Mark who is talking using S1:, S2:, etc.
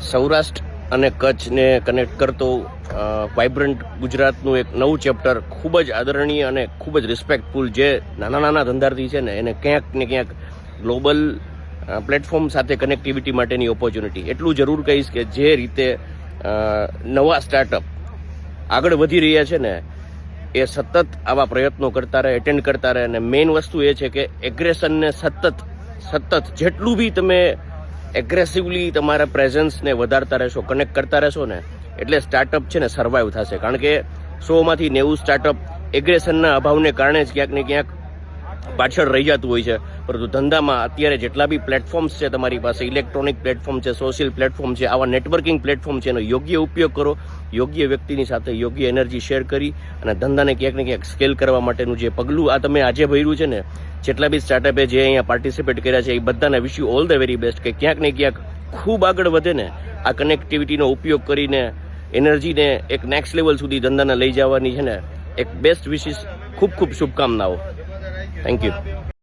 S1: સૌરાષ્ટ્ર અને કચ્છને કનેક્ટ કરતો વાઇબ્રન્ટ ગુજરાતનું એક નવું ચેપ્ટર ખૂબ જ આદરણીય અને ખૂબ જ રિસ્પેક્ટફુલ જે નાના નાના ધંધાર્થી છે ને, એને ક્યાંક ને ક્યાંક ગ્લોબલ પ્લેટફોર્મ સાથે કનેક્ટિવિટી માટેની ઓપોર્ચ્યુનિટી એટલું જરૂર કહીશ કે જે રીતે નવા સ્ટાર્ટઅપ આગળ વધી રહ્યા છે ને, એ સતત આવા પ્રયત્નો કરતા રહે એટેન્ડ કરતા રહે. અને મેઇન વસ્તુ એ છે કે એગ્રેશનને સતત સતત જેટલું બી તમે એગ્રેસિવલી તમારા પ્રેઝન્સને વધારતા રહેશો કનેક્ટ કરતા રહેશો ને, એટલે સ્ટાર્ટઅપ છે ને સર્વાઈવ થશે. કારણ કે સોમાંથી નેવું સ્ટાર્ટઅપ એગ્રેશનના અભાવને કારણે જ ક્યાંક ને ક્યાંક પાછળ રહી જતું હોય છે. પરંતુ ધંધામાં અત્યારે જેટલા બી પ્લેટફોર્મ્સ છે તમારી પાસે ઇલેક્ટ્રોનિક પ્લેટફોર્મ છે સોશિયલ પ્લેટફોર્મ છે, આવા નેટવર્કિંગ પ્લેટફોર્મ છે, એનો યોગ્ય ઉપયોગ કરો, યોગ્ય વ્યક્તિની સાથે યોગ્ય એનર્જી શેર કરી અને ધંધાને ક્યાંક ને ક્યાંક સ્કેલ કરવા માટેનું જે પગલું આ તમે આજે ભર્યું છે ને જેટલા બી સ્ટાર્ટઅપે જે અહીંયા પાર્ટિસિપેટ કર્યા છે એ બધાને wish you all the very best કે ક્યાંક ને ક્યાંક ખૂબ આગળ વધે ને આ કનેક્ટિવિટીનો ઉપયોગ કરીને એનર્જીને એક નેક્સ્ટ લેવલ સુધી ધંધાને લઈ જવાની છે ને એક બેસ્ટ વિશિસ ખૂબ ખૂબ શુભકામનાઓ. Thank you